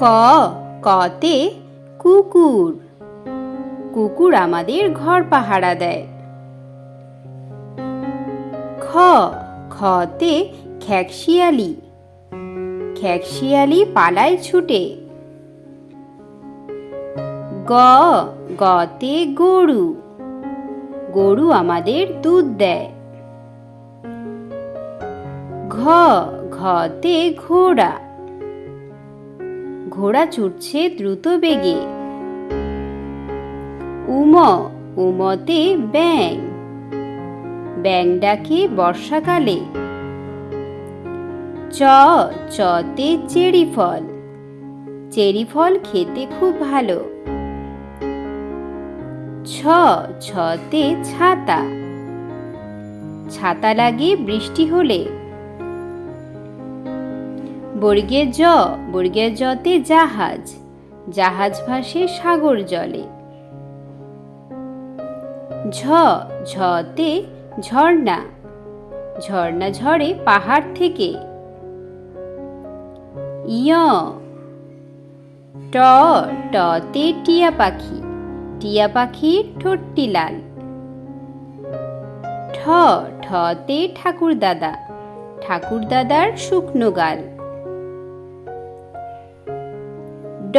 ক, কতে কুকুর। কুকুর আমাদের ঘর পাহারা দেয়। খ, খতে খ্যাকশিয়ালি। খ্যাকশিয়ালি পালায় ছুটে। গ, গতে গরু। গরু আমাদের দুধ দেয়। ঘ, ঘতে ঘোড়া। ঘোড়া ছুটছে দ্রুত বেগে। উম, উমতে ব্যাং। ব্যাং ডাকে বর্ষাকালে। চ, চতে চেরি ফল। চেরি ফল খেতে খুব ভালো। ছ, ছতে ছাতা। ছাতা লাগে বৃষ্টি হলে। বর্গের জ বর্গের জতে জাহাজ। জাহাজ ভাসে সাগর জলে। ঝ, ঝতে ঝর্ণা। ঝর্ণা ঝরে পাহাড় থেকে। ইয় ট, টতে টিয়া পাখি। টিয়া পাখির ঠোঁটটি লাল। ঠ, ঠতে ঠাকুর দাদা ঠাকুর দাদার শুকনো গাল। ড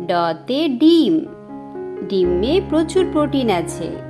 ডতে ডিম। ডিমে প্রচুর প্রোটিন আছে।